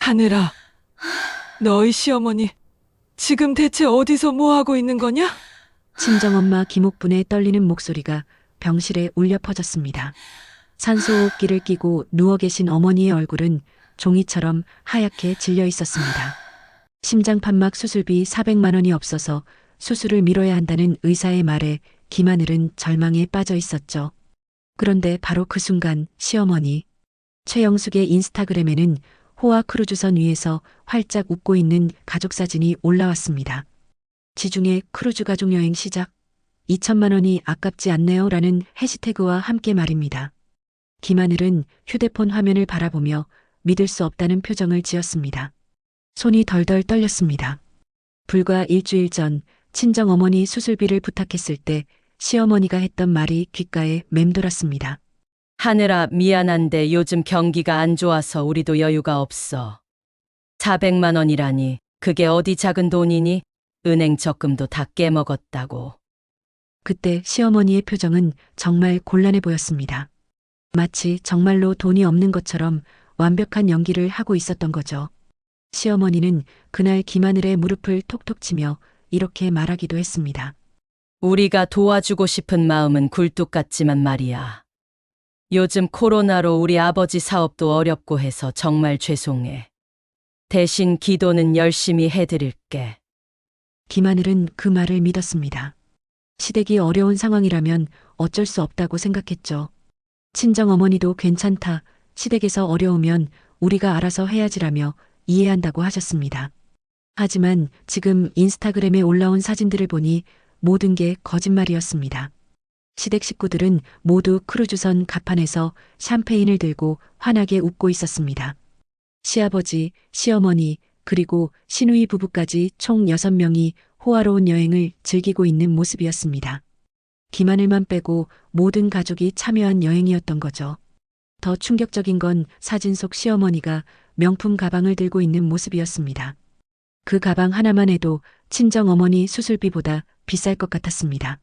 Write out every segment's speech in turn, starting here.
하늘아, 너희 시어머니 지금 대체 어디서 뭐 하고 있는 거냐? 친정엄마 김옥분의 떨리는 목소리가 병실에 울려 퍼졌습니다. 산소호흡기를 끼고 누워 계신 어머니의 얼굴은 종이처럼 하얗게 질려 있었습니다. 심장 판막 수술비 400만 원이 없어서 수술을 미뤄야 한다는 의사의 말에 김하늘은 절망에 빠져 있었죠. 그런데 바로 그 순간 시어머니 최영숙의 인스타그램에는 호화 크루즈선 위에서 활짝 웃고 있는 가족 사진이 올라왔습니다. 지중해 크루즈 가족 여행 시작. 2천만 원이 아깝지 않네요. 라는 해시태그와 함께 말입니다. 김하늘은 휴대폰 화면을 바라보며 믿을 수 없다는 표정을 지었습니다. 손이 덜덜 떨렸습니다. 불과 일주일 전 친정 어머니 수술비를 부탁했을 때 시어머니가 했던 말이 귓가에 맴돌았습니다. 하늘아, 미안한데 요즘 경기가 안 좋아서 우리도 여유가 없어. 400만 원이라니, 그게 어디 작은 돈이니? 은행 적금도 다 깨먹었다고. 그때 시어머니의 표정은 정말 곤란해 보였습니다. 마치 정말로 돈이 없는 것처럼 완벽한 연기를 하고 있었던 거죠. 시어머니는 그날 김하늘의 무릎을 톡톡 치며 이렇게 말하기도 했습니다. 우리가 도와주고 싶은 마음은 굴뚝 같지만 말이야. 요즘 코로나로 우리 아버지 사업도 어렵고 해서 정말 죄송해. 대신 기도는 열심히 해드릴게. 김하늘은 그 말을 믿었습니다. 시댁이 어려운 상황이라면 어쩔 수 없다고 생각했죠. 친정 어머니도 괜찮다. 시댁에서 어려우면 우리가 알아서 해야지라며 이해한다고 하셨습니다. 하지만 지금 인스타그램에 올라온 사진들을 보니 모든 게 거짓말이었습니다. 시댁 식구들은 모두 크루즈선 갑판에서 샴페인을 들고 환하게 웃고 있었습니다. 시아버지, 시어머니, 그리고 시누이 부부까지 총 6명이 호화로운 여행을 즐기고 있는 모습이었습니다. 김하늘만 빼고 모든 가족이 참여한 여행이었던 거죠. 더 충격적인 건 사진 속 시어머니가 명품 가방을 들고 있는 모습이었습니다. 그 가방 하나만 해도 친정 어머니 수술비보다 비쌀 것 같았습니다.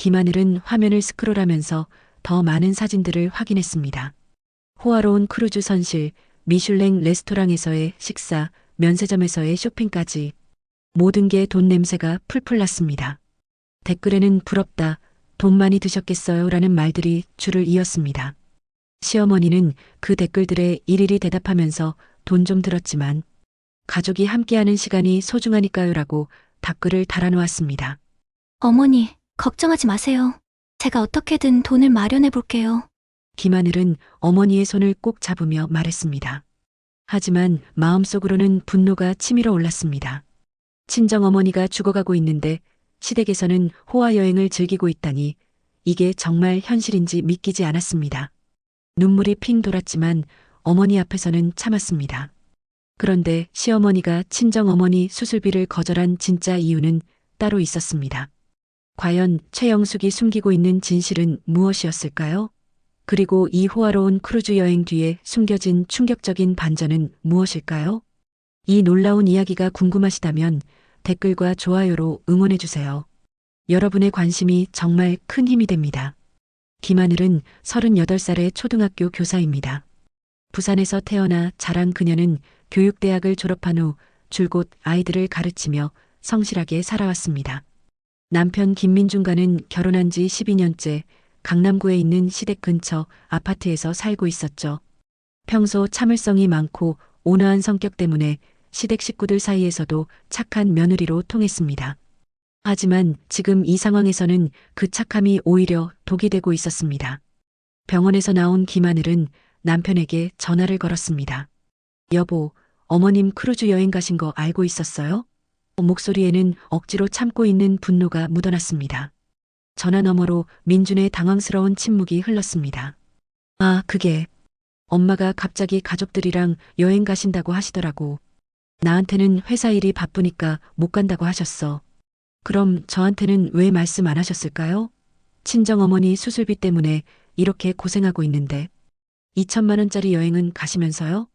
김하늘은 화면을 스크롤하면서 더 많은 사진들을 확인했습니다. 호화로운 크루즈 선실, 미슐랭 레스토랑에서의 식사, 면세점에서의 쇼핑까지 모든 게 돈 냄새가 풀풀 났습니다. 댓글에는 부럽다, 돈 많이 드셨겠어요? 라는 말들이 줄을 이었습니다. 시어머니는 그 댓글들에 일일이 대답하면서 돈 좀 들었지만 가족이 함께하는 시간이 소중하니까요 라고 답글을 달아놓았습니다. 어머니, 걱정하지 마세요. 제가 어떻게든 돈을 마련해 볼게요. 김하늘은 어머니의 손을 꼭 잡으며 말했습니다. 하지만 마음속으로는 분노가 치밀어 올랐습니다. 친정 어머니가 죽어가고 있는데 시댁에서는 호화 여행을 즐기고 있다니 이게 정말 현실인지 믿기지 않았습니다. 눈물이 핑 돌았지만 어머니 앞에서는 참았습니다. 그런데 시어머니가 친정 어머니 수술비를 거절한 진짜 이유는 따로 있었습니다. 과연 최영숙이 숨기고 있는 진실은 무엇이었을까요? 그리고 이 호화로운 크루즈 여행 뒤에 숨겨진 충격적인 반전은 무엇일까요? 이 놀라운 이야기가 궁금하시다면 댓글과 좋아요로 응원해주세요. 여러분의 관심이 정말 큰 힘이 됩니다. 김하늘은 38살의 초등학교 교사입니다. 부산에서 태어나 자란 그녀는 교육대학을 졸업한 후 줄곧 아이들을 가르치며 성실하게 살아왔습니다. 남편 김민중과는 결혼한 지 12년째 강남구에 있는 시댁 근처 아파트에서 살고 있었죠. 평소 참을성이 많고 온화한 성격 때문에 시댁 식구들 사이에서도 착한 며느리로 통했습니다. 하지만 지금 이 상황에서는 그 착함이 오히려 독이 되고 있었습니다. 병원에서 나온 김하늘은 남편에게 전화를 걸었습니다. 여보, 어머님 크루즈 여행 가신 거 알고 있었어요? 목소리에는 억지로 참고 있는 분노가 묻어났습니다. 전화 너머로 민준의 당황스러운 침묵이 흘렀습니다. 아, 그게 엄마가 갑자기 가족들이랑 여행 가신다고 하시더라고. 나한테는 회사 일이 바쁘니까 못 간다고 하셨어. 그럼 저한테는 왜 말씀 안 하셨을까요? 친정 어머니 수술비 때문에 이렇게 고생하고 있는데 2천만 원짜리 여행은 가시면서요?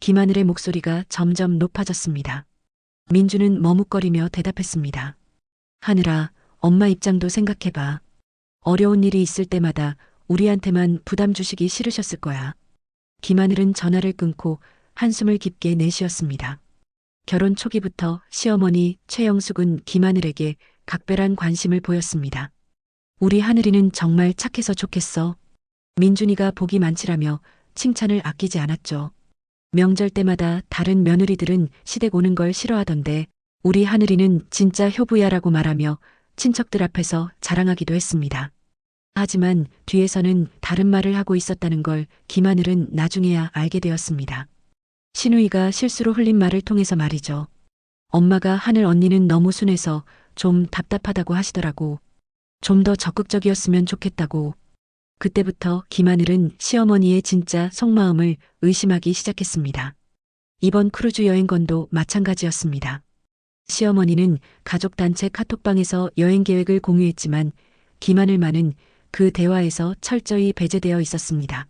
김하늘의 목소리가 점점 높아졌습니다. 민주는 머뭇거리며 대답했습니다. 하늘아, 엄마 입장도 생각해봐. 어려운 일이 있을 때마다 우리한테만 부담 주시기 싫으셨을 거야. 김하늘은 전화를 끊고 한숨을 깊게 내쉬었습니다. 결혼 초기부터 시어머니 최영숙은 김하늘에게 각별한 관심을 보였습니다. 우리 하늘이는 정말 착해서 좋겠어. 민준이가 복이 많지라며 칭찬을 아끼지 않았죠. 명절 때마다 다른 며느리들은 시댁 오는 걸 싫어하던데 우리 하늘이는 진짜 효부야라고 말하며 친척들 앞에서 자랑하기도 했습니다. 하지만 뒤에서는 다른 말을 하고 있었다는 걸 김하늘은 나중에야 알게 되었습니다. 신우이가 실수로 흘린 말을 통해서 말이죠. 엄마가 하늘 언니는 너무 순해서 좀 답답하다고 하시더라고. 좀 더 적극적이었으면 좋겠다고. 그때부터 김하늘은 시어머니의 진짜 속마음을 의심하기 시작했습니다. 이번 크루즈 여행건도 마찬가지였습니다. 시어머니는 가족단체 카톡방에서 여행 계획을 공유했지만 김하늘만은 그 대화에서 철저히 배제되어 있었습니다.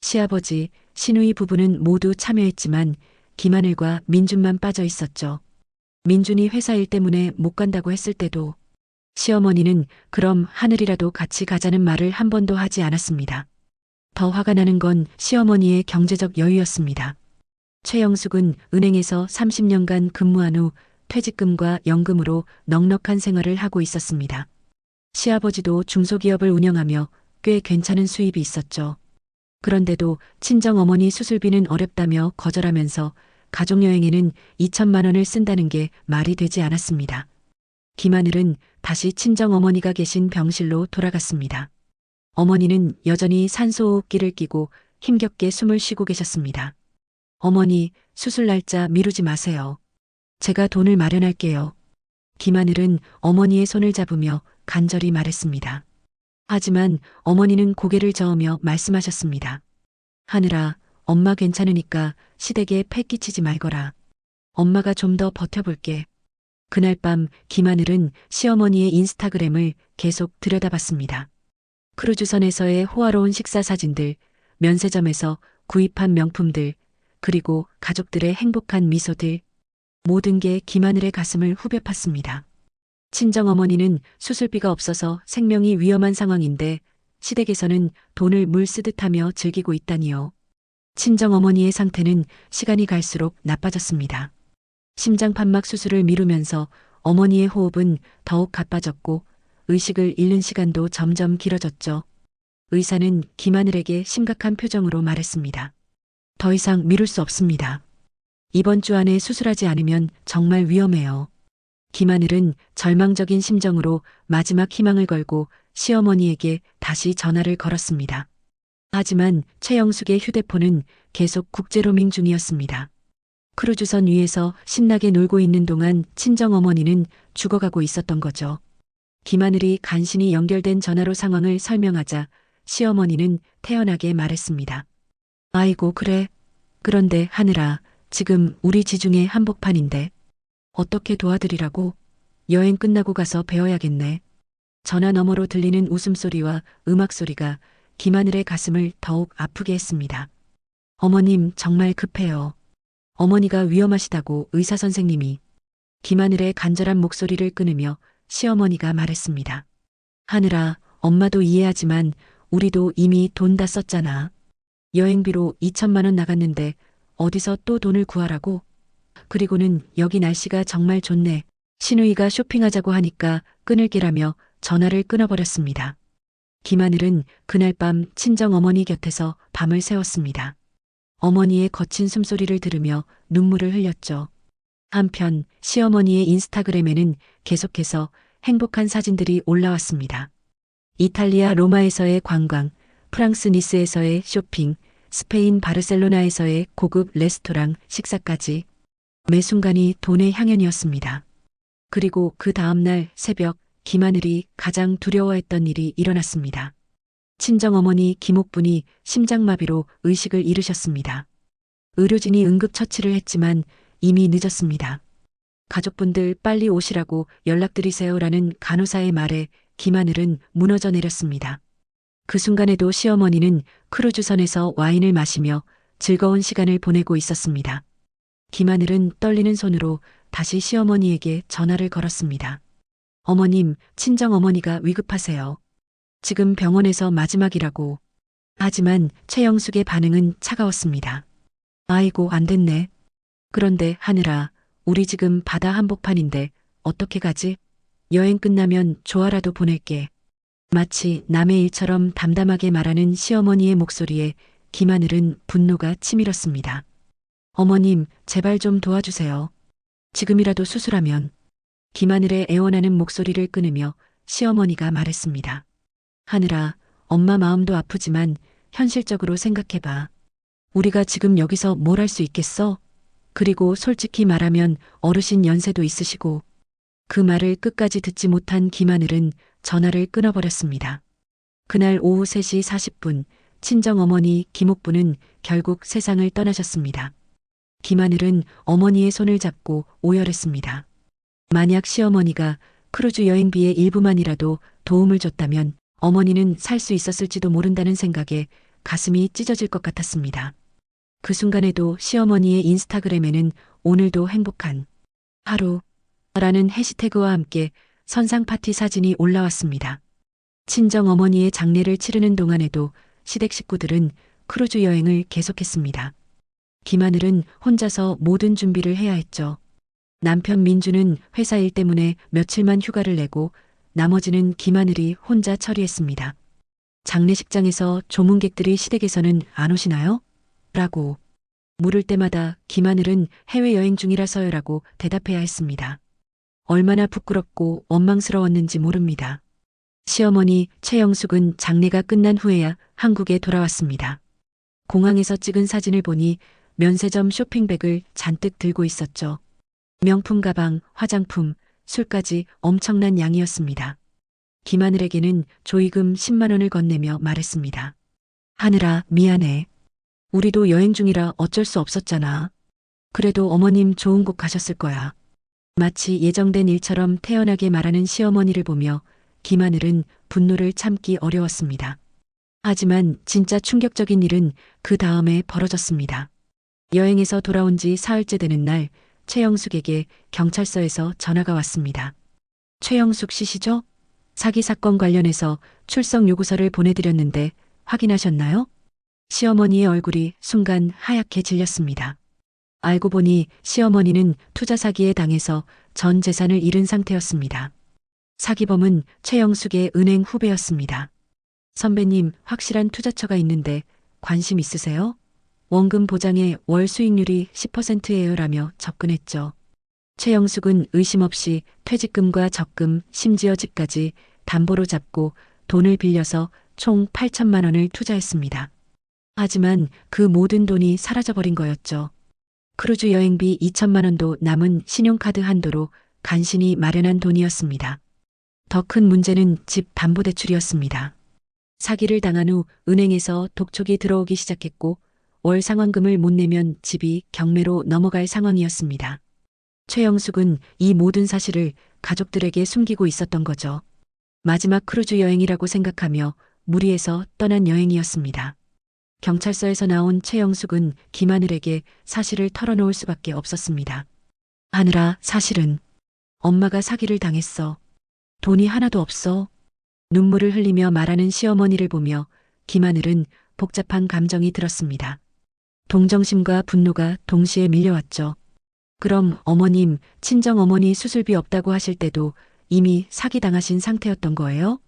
시아버지, 신우이 부부는 모두 참여했지만 김하늘과 민준만 빠져 있었죠. 민준이 회사 일 때문에 못 간다고 했을 때도 시어머니는 그럼 하늘이라도 같이 가자는 말을 한 번도 하지 않았습니다. 더 화가 나는 건 시어머니의 경제적 여유였습니다. 최영숙은 은행에서 30년간 근무한 후 퇴직금과 연금으로 넉넉한 생활을 하고 있었습니다. 시아버지도 중소기업을 운영하며 꽤 괜찮은 수입이 있었죠. 그런데도 친정 어머니 수술비는 어렵다며 거절하면서 가족여행에는 2천만 원을 쓴다는 게 말이 되지 않았습니다. 김하늘은 다시 친정 어머니가 계신 병실로 돌아갔습니다. 어머니는 여전히 산소호흡기를 끼고 힘겹게 숨을 쉬고 계셨습니다. 어머니, 수술 날짜 미루지 마세요. 제가 돈을 마련할게요. 김하늘은 어머니의 손을 잡으며 간절히 말했습니다. 하지만 어머니는 고개를 저으며 말씀하셨습니다. 하늘아, 엄마 괜찮으니까 시댁에 패 끼치지 말거라. 엄마가 좀 더 버텨볼게. 그날 밤 김하늘은 시어머니의 인스타그램을 계속 들여다봤습니다. 크루즈선에서의 호화로운 식사 사진들, 면세점에서 구입한 명품들, 그리고 가족들의 행복한 미소들, 모든 게 김하늘의 가슴을 후벼 팠습니다. 친정 어머니는 수술비가 없어서 생명이 위험한 상황인데 시댁에서는 돈을 물 쓰듯 하며 즐기고 있다니요. 친정 어머니의 상태는 시간이 갈수록 나빠졌습니다. 심장판막 수술을 미루면서 어머니의 호흡은 더욱 가빠졌고 의식을 잃는 시간도 점점 길어졌죠. 의사는 김하늘에게 심각한 표정으로 말했습니다. 더 이상 미룰 수 없습니다. 이번 주 안에 수술하지 않으면 정말 위험해요. 김하늘은 절망적인 심정으로 마지막 희망을 걸고 시어머니에게 다시 전화를 걸었습니다. 하지만 최영숙의 휴대폰은 계속 국제로밍 중이었습니다. 크루즈선 위에서 신나게 놀고 있는 동안 친정 어머니는 죽어가고 있었던 거죠. 김하늘이 간신히 연결된 전화로 상황을 설명하자 시어머니는 태연하게 말했습니다. 아이고, 그래. 그런데 하늘아, 지금 우리 지중해 한복판인데 어떻게 도와드리라고? 여행 끝나고 가서 배워야겠네. 전화 너머로 들리는 웃음소리와 음악소리가 김하늘의 가슴을 더욱 아프게 했습니다. 어머님, 정말 급해요. 어머니가 위험하시다고 의사 선생님이 김하늘의 간절한 목소리를 끊으며 시어머니가 말했습니다. 하늘아, 엄마도 이해하지만 우리도 이미 돈 다 썼잖아. 여행비로 2천만 원 나갔는데 어디서 또 돈을 구하라고? 그리고는 여기 날씨가 정말 좋네. 신우이가 쇼핑하자고 하니까 끊을게라며 전화를 끊어버렸습니다. 김하늘은 그날 밤 친정 어머니 곁에서 밤을 새웠습니다. 어머니의 거친 숨소리를 들으며 눈물을 흘렸죠. 한편 시어머니의 인스타그램에는 계속해서 행복한 사진들이 올라왔습니다. 이탈리아 로마에서의 관광, 프랑스 니스에서의 쇼핑, 스페인 바르셀로나에서의 고급 레스토랑 식사까지 매 순간이 돈의 향연이었습니다. 그리고 그 다음날 새벽 김하늘이 가장 두려워했던 일이 일어났습니다. 친정어머니 김옥분이 심장마비로 의식을 잃으셨습니다. 의료진이 응급처치를 했지만 이미 늦었습니다. 가족분들 빨리 오시라고 연락드리세요라는 간호사의 말에 김하늘은 무너져 내렸습니다. 그 순간에도 시어머니는 크루즈선에서 와인을 마시며 즐거운 시간을 보내고 있었습니다. 김하늘은 떨리는 손으로 다시 시어머니에게 전화를 걸었습니다. 어머님, 친정어머니가 위급하세요. 지금 병원에서 마지막이라고. 하지만 최영숙의 반응은 차가웠습니다. 아이고, 안 됐네. 그런데 하늘아, 우리 지금 바다 한복판인데 어떻게 가지? 여행 끝나면 조화라도 보낼게. 마치 남의 일처럼 담담하게 말하는 시어머니의 목소리에 김하늘은 분노가 치밀었습니다. 어머님, 제발 좀 도와주세요. 지금이라도 수술하면. 김하늘의 애원하는 목소리를 끊으며 시어머니가 말했습니다. 하늘아, 엄마 마음도 아프지만 현실적으로 생각해봐. 우리가 지금 여기서 뭘 할 수 있겠어? 그리고 솔직히 말하면 어르신 연세도 있으시고 그 말을 끝까지 듣지 못한 김하늘은 전화를 끊어버렸습니다. 그날 오후 3시 40분 친정 어머니 김옥부는 결국 세상을 떠나셨습니다. 김하늘은 어머니의 손을 잡고 오열했습니다. 만약 시어머니가 크루즈 여행비의 일부만이라도 도움을 줬다면 어머니는 살 수 있었을지도 모른다는 생각에 가슴이 찢어질 것 같았습니다. 그 순간에도 시어머니의 인스타그램에는 오늘도 행복한 하루 라는 해시태그와 함께 선상 파티 사진이 올라왔습니다. 친정 어머니의 장례를 치르는 동안에도 시댁 식구들은 크루즈 여행을 계속했습니다. 김하늘은 혼자서 모든 준비를 해야 했죠. 남편 민주는 회사 일 때문에 며칠만 휴가를 내고 나머지는 김하늘이 혼자 처리했습니다. 장례식장에서 조문객들이 시댁에서는 안 오시나요? 라고 물을 때마다 김하늘은 해외여행 중이라서요라고 대답해야 했습니다. 얼마나 부끄럽고 원망스러웠는지 모릅니다. 시어머니 최영숙은 장례가 끝난 후에야 한국에 돌아왔습니다. 공항에서 찍은 사진을 보니 면세점 쇼핑백을 잔뜩 들고 있었죠. 명품 가방, 화장품, 술까지 엄청난 양이었습니다. 김하늘에게는 조의금 10만 원을 건네며 말했습니다. 하늘아, 미안해. 우리도 여행 중이라 어쩔 수 없었잖아. 그래도 어머님 좋은 곳 가셨을 거야. 마치 예정된 일처럼 태연하게 말하는 시어머니를 보며 김하늘은 분노를 참기 어려웠습니다. 하지만 진짜 충격적인 일은 그 다음에 벌어졌습니다. 여행에서 돌아온 지 사흘째 되는 날 최영숙에게 경찰서에서 전화가 왔습니다. 최영숙 씨시죠? 사기 사건 관련해서 출석 요구서를 보내드렸는데 확인하셨나요? 시어머니의 얼굴이 순간 하얗게 질렸습니다. 알고 보니 시어머니는 투자 사기에 당해서 전 재산을 잃은 상태였습니다. 사기범은 최영숙의 은행 후배였습니다. 선배님, 확실한 투자처가 있는데 관심 있으세요? 원금 보장에 월 수익률이 10%예요 라며 접근했죠. 최영숙은 의심 없이 퇴직금과 적금, 심지어 집까지 담보로 잡고 돈을 빌려서 총 8천만 원을 투자했습니다. 하지만 그 모든 돈이 사라져버린 거였죠. 크루즈 여행비 2천만 원도 남은 신용카드 한도로 간신히 마련한 돈이었습니다. 더 큰 문제는 집 담보대출이었습니다. 사기를 당한 후 은행에서 독촉이 들어오기 시작했고 월 상환금을 못 내면 집이 경매로 넘어갈 상황이었습니다. 최영숙은 이 모든 사실을 가족들에게 숨기고 있었던 거죠. 마지막 크루즈 여행이라고 생각하며 무리해서 떠난 여행이었습니다. 경찰서에서 나온 최영숙은 김하늘에게 사실을 털어놓을 수밖에 없었습니다. 하늘아, 사실은 엄마가 사기를 당했어. 돈이 하나도 없어. 눈물을 흘리며 말하는 시어머니를 보며 김하늘은 복잡한 감정이 들었습니다. 동정심과 분노가 동시에 밀려왔죠. 그럼 어머님, 친정 어머니 수술비 없다고 하실 때도 이미 사기당하신 상태였던 거예요?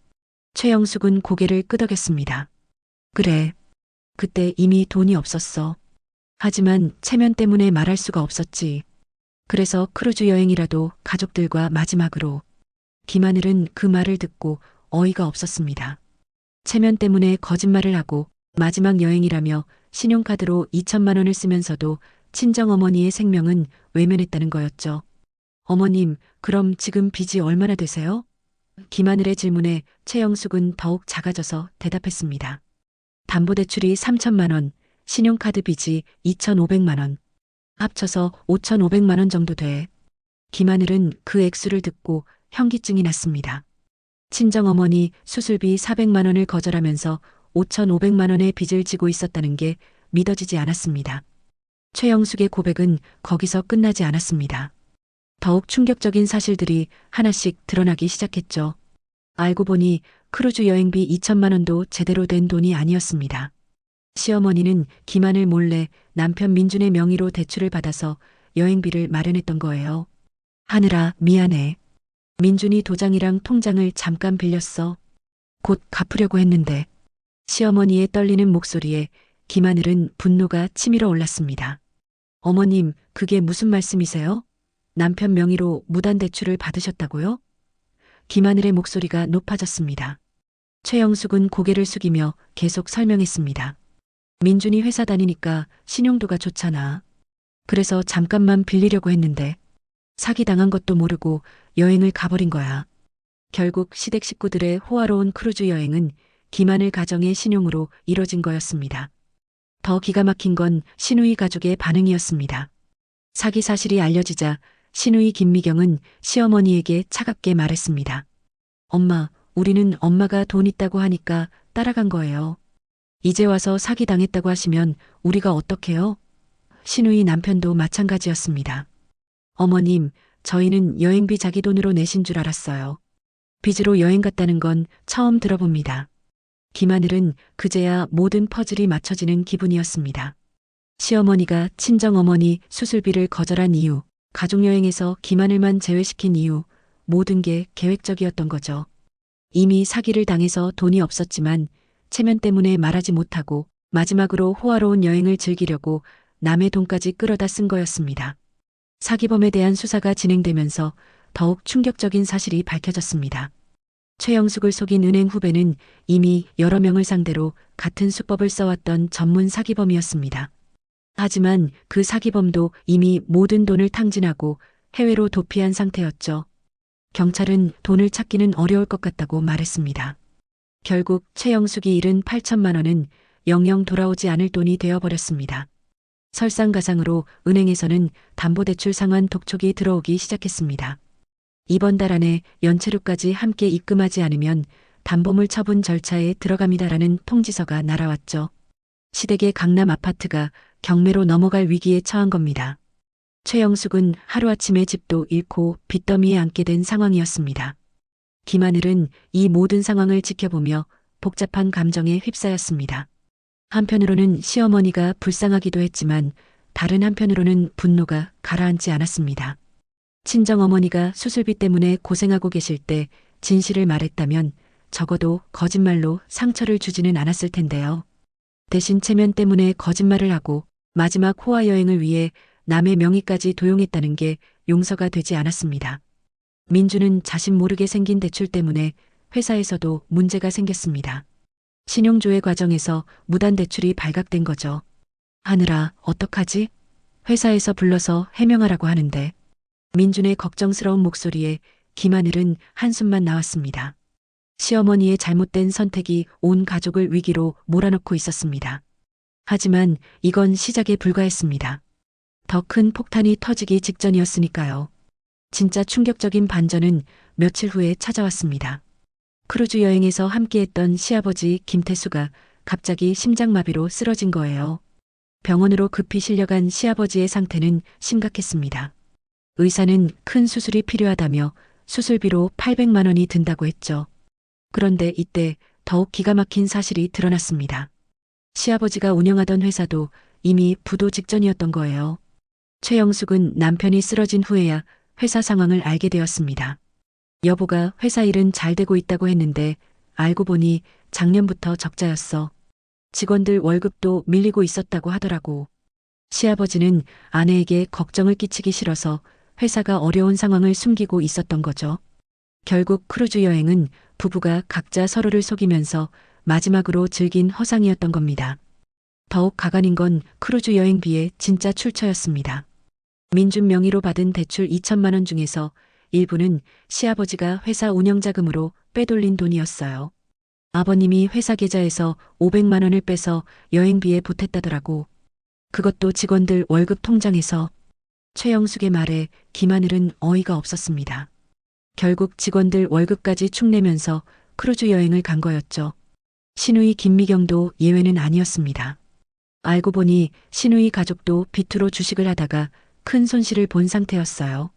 최영숙은 고개를 끄덕였습니다. 그래. 그때 이미 돈이 없었어. 하지만 체면 때문에 말할 수가 없었지. 그래서 크루즈 여행이라도 가족들과 마지막으로. 김하늘은 그 말을 듣고 어이가 없었습니다. 체면 때문에 거짓말을 하고 마지막 여행이라며 신용카드로 2천만 원을 쓰면서도 친정 어머니의 생명은 외면했다는 거였죠. 어머님, 그럼 지금 빚이 얼마나 되세요? 김하늘의 질문에 최영숙은 더욱 작아져서 대답했습니다. 담보대출이 3천만 원, 신용카드 빚이 2,500만 원. 합쳐서 5,500만 원 정도 돼. 김하늘은 그 액수를 듣고 현기증이 났습니다. 친정어머니 수술비 400만 원을 거절하면서 5,500만 원의 빚을 지고 있었다는 게 믿어지지 않았습니다. 최영숙의 고백은 거기서 끝나지 않았습니다. 더욱 충격적인 사실들이 하나씩 드러나기 시작했죠. 알고 보니 크루즈 여행비 2천만 원도 제대로 된 돈이 아니었습니다. 시어머니는 김한을 몰래 남편 민준의 명의로 대출을 받아서 여행비를 마련했던 거예요. 하늘아, 미안해. 민준이 도장이랑 통장을 잠깐 빌렸어. 곧 갚으려고 했는데. 시어머니의 떨리는 목소리에 김하늘은 분노가 치밀어 올랐습니다. 어머님, 그게 무슨 말씀이세요? 남편 명의로 무단 대출을 받으셨다고요? 김하늘의 목소리가 높아졌습니다. 최영숙은 고개를 숙이며 계속 설명했습니다. 민준이 회사 다니니까 신용도가 좋잖아. 그래서 잠깐만 빌리려고 했는데 사기당한 것도 모르고 여행을 가버린 거야. 결국 시댁 식구들의 호화로운 크루즈 여행은 김하늘 가정의 신용으로 이뤄진 거였습니다. 더 기가 막힌 건 신우이 가족의 반응이었습니다. 사기 사실이 알려지자 신우이 김미경은 시어머니에게 차갑게 말했습니다. 엄마, 우리는 엄마가 돈 있다고 하니까 따라간 거예요. 이제 와서 사기 당했다고 하시면 우리가 어떡해요? 신우이 남편도 마찬가지였습니다. 어머님, 저희는 여행비 자기 돈으로 내신 줄 알았어요. 빚으로 여행 갔다는 건 처음 들어봅니다. 김하늘은 그제야 모든 퍼즐이 맞춰지는 기분이었습니다. 시어머니가 친정어머니 수술비를 거절한 이유, 가족여행에서 김하늘만 제외시킨 이유, 모든 게 계획적이었던 거죠. 이미 사기를 당해서 돈이 없었지만 체면 때문에 말하지 못하고 마지막으로 호화로운 여행을 즐기려고 남의 돈까지 끌어다 쓴 거였습니다. 사기범에 대한 수사가 진행되면서 더욱 충격적인 사실이 밝혀졌습니다. 최영숙을 속인 은행 후배는 이미 여러 명을 상대로 같은 수법을 써왔던 전문 사기범이었습니다. 하지만 그 사기범도 이미 모든 돈을 탕진하고 해외로 도피한 상태였죠. 경찰은 돈을 찾기는 어려울 것 같다고 말했습니다. 결국 최영숙이 잃은 8천만 원은 영영 돌아오지 않을 돈이 되어버렸습니다. 설상가상으로 은행에서는 담보대출 상환 독촉이 들어오기 시작했습니다. 이번 달 안에 연체료까지 함께 입금하지 않으면 담보물 처분 절차에 들어갑니다라는 통지서가 날아왔죠. 시댁의 강남 아파트가 경매로 넘어갈 위기에 처한 겁니다. 최영숙은 하루아침에 집도 잃고 빚더미에 앉게 된 상황이었습니다. 김하늘은 이 모든 상황을 지켜보며 복잡한 감정에 휩싸였습니다. 한편으로는 시어머니가 불쌍하기도 했지만 다른 한편으로는 분노가 가라앉지 않았습니다. 친정어머니가 수술비 때문에 고생하고 계실 때 진실을 말했다면 적어도 거짓말로 상처를 주지는 않았을 텐데요. 대신 체면 때문에 거짓말을 하고 마지막 호화 여행을 위해 남의 명의까지 도용했다는 게 용서가 되지 않았습니다. 민주는 자신 모르게 생긴 대출 때문에 회사에서도 문제가 생겼습니다. 신용조회 과정에서 무단 대출이 발각된 거죠. 하늘아, 어떡하지? 회사에서 불러서 해명하라고 하는데 민준의 걱정스러운 목소리에 김하늘은 한숨만 나왔습니다. 시어머니의 잘못된 선택이 온 가족을 위기로 몰아넣고 있었습니다. 하지만 이건 시작에 불과했습니다. 더 큰 폭탄이 터지기 직전이었으니까요. 진짜 충격적인 반전은 며칠 후에 찾아왔습니다. 크루즈 여행에서 함께했던 시아버지 김태수가 갑자기 심장마비로 쓰러진 거예요. 병원으로 급히 실려간 시아버지의 상태는 심각했습니다. 의사는 큰 수술이 필요하다며 수술비로 800만 원이 든다고 했죠. 그런데 이때 더욱 기가 막힌 사실이 드러났습니다. 시아버지가 운영하던 회사도 이미 부도 직전이었던 거예요. 최영숙은 남편이 쓰러진 후에야 회사 상황을 알게 되었습니다. 여보가 회사 일은 잘 되고 있다고 했는데 알고 보니 작년부터 적자였어. 직원들 월급도 밀리고 있었다고 하더라고. 시아버지는 아내에게 걱정을 끼치기 싫어서 회사가 어려운 상황을 숨기고 있었던 거죠. 결국 크루즈 여행은 부부가 각자 서로를 속이면서 마지막으로 즐긴 허상이었던 겁니다. 더욱 가관인 건 크루즈 여행비의 진짜 출처였습니다. 민준 명의로 받은 대출 2천만 원 중에서 일부는 시아버지가 회사 운영자금으로 빼돌린 돈이었어요. 아버님이 회사 계좌에서 500만 원을 빼서 여행비에 보탰다더라고. 그것도 직원들 월급 통장에서 최영숙의 말에 김하늘은 어이가 없었습니다. 결국 직원들 월급까지 축내면서 크루즈 여행을 간 거였죠. 신우이 김미경도 예외는 아니었습니다. 알고 보니 신우이 가족도 비투로 주식을 하다가 큰 손실을 본 상태였어요.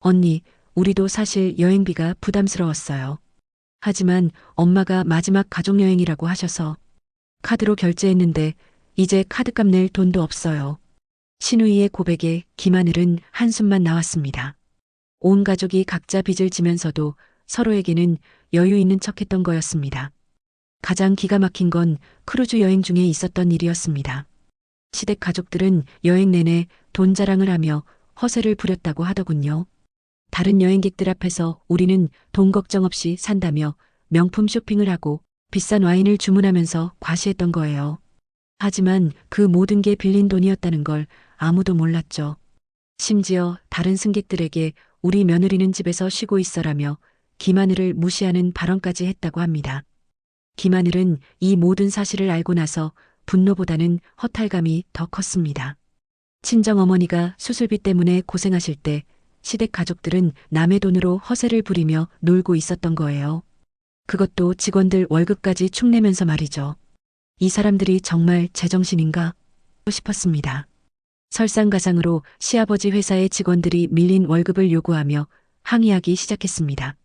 언니, 우리도 사실 여행비가 부담스러웠어요. 하지만 엄마가 마지막 가족여행이라고 하셔서 카드로 결제했는데 이제 카드값 낼 돈도 없어요. 신우이의 고백에 김하늘은 한숨만 나왔습니다. 온 가족이 각자 빚을 지면서도 서로에게는 여유 있는 척 했던 거였습니다. 가장 기가 막힌 건 크루즈 여행 중에 있었던 일이었습니다. 시댁 가족들은 여행 내내 돈 자랑을 하며 허세를 부렸다고 하더군요. 다른 여행객들 앞에서 우리는 돈 걱정 없이 산다며 명품 쇼핑을 하고 비싼 와인을 주문하면서 과시했던 거예요. 하지만 그 모든 게 빌린 돈이었다는 걸 아무도 몰랐죠. 심지어 다른 승객들에게 우리 며느리는 집에서 쉬고 있어라며 김하늘을 무시하는 발언까지 했다고 합니다. 김하늘은 이 모든 사실을 알고 나서 분노보다는 허탈감이 더 컸습니다. 친정 어머니가 수술비 때문에 고생하실 때 시댁 가족들은 남의 돈으로 허세를 부리며 놀고 있었던 거예요. 그것도 직원들 월급까지 축내면서 말이죠. 이 사람들이 정말 제정신인가 싶었습니다. 설상가상으로 시아버지 회사의 직원들이 밀린 월급을 요구하며 항의하기 시작했습니다.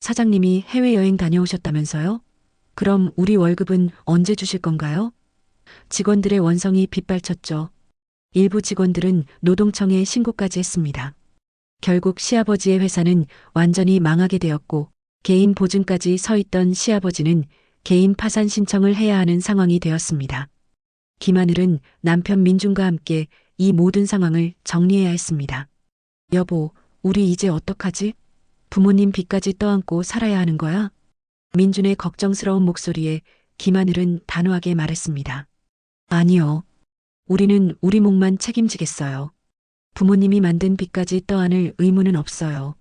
사장님이 해외여행 다녀오셨다면서요? 그럼 우리 월급은 언제 주실 건가요? 직원들의 원성이 빗발쳤죠. 일부 직원들은 노동청에 신고까지 했습니다. 결국 시아버지의 회사는 완전히 망하게 되었고 개인 보증까지 서 있던 시아버지는 개인 파산 신청을 해야 하는 상황이 되었습니다. 김하늘은 남편 민준과 함께 이 모든 상황을 정리해야 했습니다. 여보, 우리 이제 어떡하지? 부모님 빚까지 떠안고 살아야 하는 거야? 민준의 걱정스러운 목소리에 김하늘은 단호하게 말했습니다. 아니요. 우리는 우리 몫만 책임지겠어요. 부모님이 만든 빚까지 떠안을 의무는 없어요.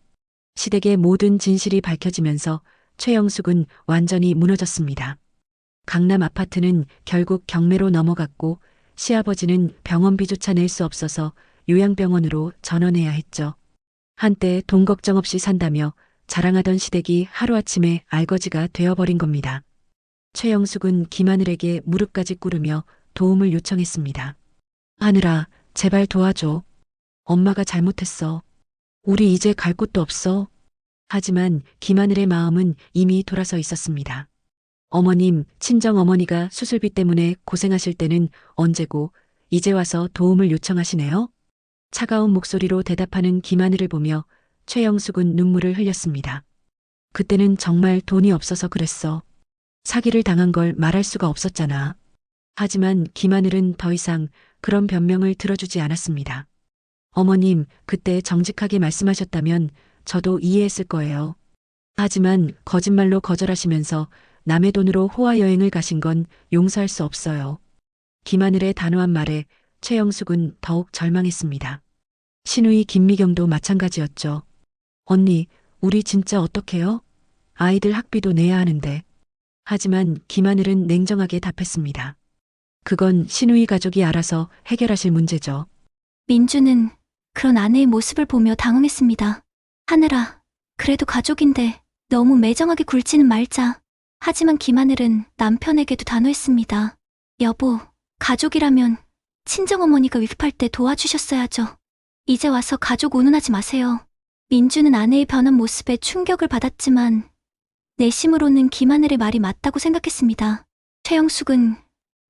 시댁의 모든 진실이 밝혀지면서 최영숙은 완전히 무너졌습니다. 강남 아파트는 결국 경매로 넘어갔고 시아버지는 병원비조차 낼 수 없어서 요양병원으로 전원해야 했죠. 한때 돈 걱정 없이 산다며 자랑하던 시댁이 하루아침에 알거지가 되어버린 겁니다. 최영숙은 김하늘에게 무릎까지 꿇으며 도움을 요청했습니다. 하늘아, 제발 도와줘. 엄마가 잘못했어. 우리 이제 갈 곳도 없어. 하지만 김하늘의 마음은 이미 돌아서 있었습니다. 어머님, 친정 어머니가 수술비 때문에 고생하실 때는 언제고 이제 와서 도움을 요청하시네요. 차가운 목소리로 대답하는 김하늘을 보며 최영숙은 눈물을 흘렸습니다. 그때는 정말 돈이 없어서 그랬어. 사기를 당한 걸 말할 수가 없었잖아. 하지만 김하늘은 더 이상 그런 변명을 들어주지 않았습니다. 어머님, 그때 정직하게 말씀하셨다면 저도 이해했을 거예요. 하지만 거짓말로 거절하시면서 남의 돈으로 호화 여행을 가신 건 용서할 수 없어요. 김하늘의 단호한 말에 최영숙은 더욱 절망했습니다. 신우이 김미경도 마찬가지였죠. 언니, 우리 진짜 어떡해요? 아이들 학비도 내야 하는데. 하지만 김하늘은 냉정하게 답했습니다. 그건 신우이 가족이 알아서 해결하실 문제죠. 민주는 그런 아내의 모습을 보며 당황했습니다. 하늘아, 그래도 가족인데 너무 매정하게 굴지는 말자. 하지만 김하늘은 남편에게도 단호했습니다. 여보, 가족이라면 친정어머니가 위급할 때 도와주셨어야죠. 이제 와서 가족 운운하지 마세요. 민주는 아내의 변한 모습에 충격을 받았지만 내심으로는 김하늘의 말이 맞다고 생각했습니다. 최영숙은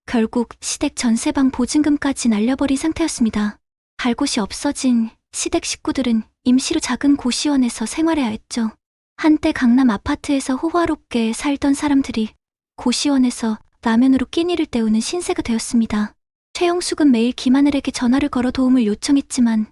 결국 시댁 전세방 보증금까지 날려버린 상태였습니다. 갈 곳이 없어진 시댁 식구들은 임시로 작은 고시원에서 생활해야 했죠. 한때 강남 아파트에서 호화롭게 살던 사람들이 고시원에서 라면으로 끼니를 때우는 신세가 되었습니다. 최영숙은 매일 김하늘에게 전화를 걸어 도움을 요청했지만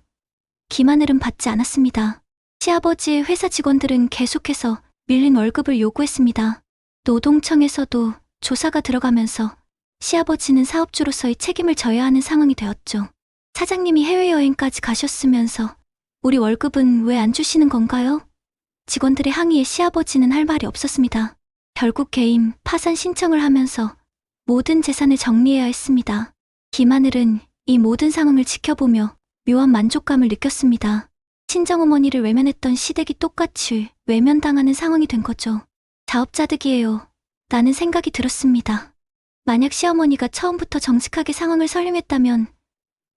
김하늘은 받지 않았습니다. 시아버지의 회사 직원들은 계속해서 밀린 월급을 요구했습니다. 노동청에서도 조사가 들어가면서 시아버지는 사업주로서의 책임을 져야 하는 상황이 되었죠. 사장님이 해외여행까지 가셨으면서 우리 월급은 왜 안 주시는 건가요? 직원들의 항의에 시아버지는 할 말이 없었습니다. 결국 개인 파산 신청을 하면서 모든 재산을 정리해야 했습니다. 김하늘은 이 모든 상황을 지켜보며 묘한 만족감을 느꼈습니다. 친정어머니를 외면했던 시댁이 똑같이 외면당하는 상황이 된 거죠. 자업자득이에요. 라는 생각이 들었습니다. 만약 시어머니가 처음부터 정직하게 상황을 설명했다면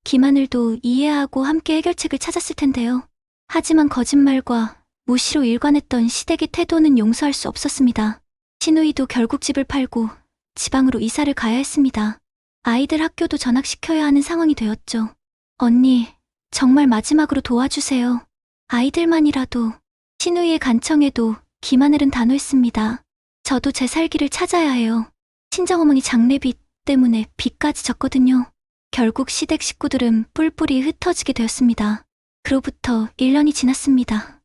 김하늘도 이해하고 함께 해결책을 찾았을 텐데요. 하지만 거짓말과 무시로 일관했던 시댁의 태도는 용서할 수 없었습니다. 신우이도 결국 집을 팔고 지방으로 이사를 가야 했습니다. 아이들 학교도 전학시켜야 하는 상황이 되었죠. 언니, 정말 마지막으로 도와주세요. 아이들만이라도 신우이의 간청에도 김하늘은 단호했습니다. 저도 제 살기를 찾아야 해요. 친정어머니 장례비 때문에 빚까지 졌거든요. 결국 시댁 식구들은 뿔뿔이 흩어지게 되었습니다. 그로부터 1년이 지났습니다.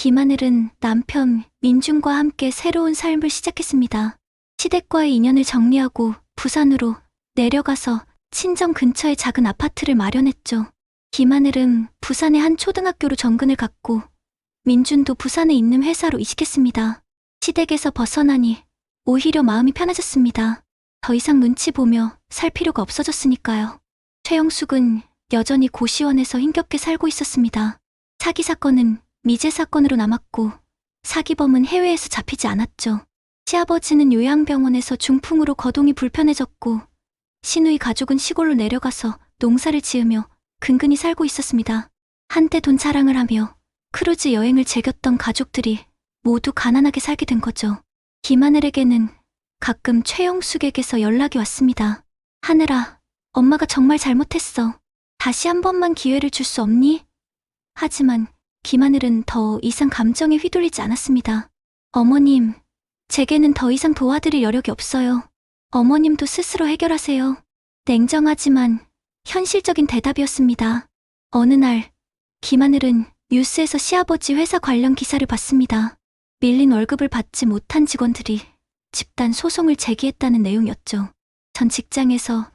김하늘은 남편 민준과 함께 새로운 삶을 시작했습니다. 시댁과의 인연을 정리하고 부산으로 내려가서 친정 근처에 작은 아파트를 마련했죠. 김하늘은 부산의 한 초등학교로 정근을 갔고 민준도 부산에 있는 회사로 이직했습니다. 시댁에서 벗어나니 오히려 마음이 편해졌습니다. 더 이상 눈치 보며 살 필요가 없어졌으니까요. 최영숙은 여전히 고시원에서 힘겹게 살고 있었습니다. 사기 사건은 미제 사건으로 남았고 사기범은 해외에서 잡히지 않았죠. 시아버지는 요양병원에서 중풍으로 거동이 불편해졌고 신우이 가족은 시골로 내려가서 농사를 지으며 근근히 살고 있었습니다. 한때 돈 자랑을 하며 크루즈 여행을 즐겼던 가족들이 모두 가난하게 살게 된 거죠. 김하늘에게는 가끔 최영숙에게서 연락이 왔습니다. 하늘아, 엄마가 정말 잘못했어. 다시 한 번만 기회를 줄 수 없니? 하지만 김하늘은 더 이상 감정에 휘둘리지 않았습니다. 어머님, 제게는 더 이상 도와드릴 여력이 없어요. 어머님도 스스로 해결하세요. 냉정하지만 현실적인 대답이었습니다. 어느 날, 김하늘은 뉴스에서 시아버지 회사 관련 기사를 봤습니다. 밀린 월급을 받지 못한 직원들이 집단 소송을 제기했다는 내용이었죠. 전 직장에서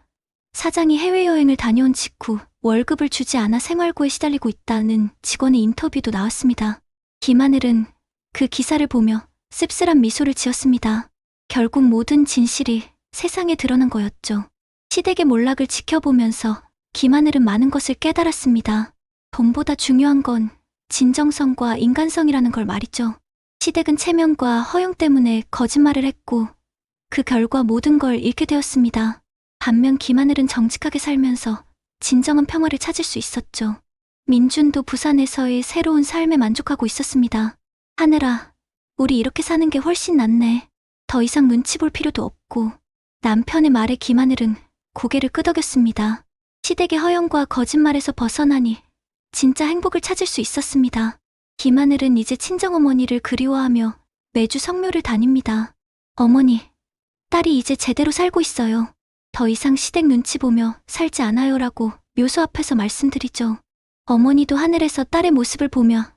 사장이 해외여행을 다녀온 직후 월급을 주지 않아 생활고에 시달리고 있다는 직원의 인터뷰도 나왔습니다. 김하늘은 그 기사를 보며 씁쓸한 미소를 지었습니다. 결국 모든 진실이 세상에 드러난 거였죠. 시댁의 몰락을 지켜보면서 김하늘은 많은 것을 깨달았습니다. 돈보다 중요한 건 진정성과 인간성이라는 걸 말이죠. 시댁은 체면과 허용 때문에 거짓말을 했고 그 결과 모든 걸 잃게 되었습니다. 반면 김하늘은 정직하게 살면서 진정한 평화를 찾을 수 있었죠. 민준도 부산에서의 새로운 삶에 만족하고 있었습니다. 하늘아, 우리 이렇게 사는 게 훨씬 낫네. 더 이상 눈치 볼 필요도 없고 남편의 말에 김하늘은 고개를 끄덕였습니다. 시댁의 허영과 거짓말에서 벗어나니 진짜 행복을 찾을 수 있었습니다. 김하늘은 이제 친정어머니를 그리워하며 매주 성묘를 다닙니다. 어머니, 딸이 이제 제대로 살고 있어요. 더 이상 시댁 눈치 보며 살지 않아요라고 묘소 앞에서 말씀드리죠. 어머니도 하늘에서 딸의 모습을 보며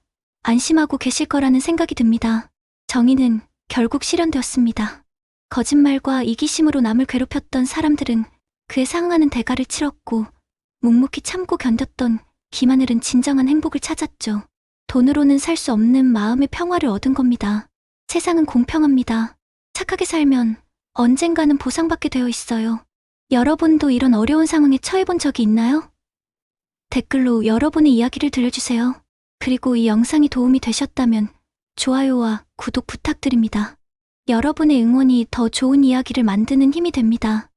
안심하고 계실 거라는 생각이 듭니다. 정의는 결국 실현되었습니다. 거짓말과 이기심으로 남을 괴롭혔던 사람들은 그에 상응하는 대가를 치렀고 묵묵히 참고 견뎠던 김하늘은 진정한 행복을 찾았죠. 돈으로는 살 수 없는 마음의 평화를 얻은 겁니다. 세상은 공평합니다. 착하게 살면 언젠가는 보상받게 되어 있어요. 여러분도 이런 어려운 상황에 처해본 적이 있나요? 댓글로 여러분의 이야기를 들려주세요. 그리고 이 영상이 도움이 되셨다면 좋아요와 구독 부탁드립니다. 여러분의 응원이 더 좋은 이야기를 만드는 힘이 됩니다.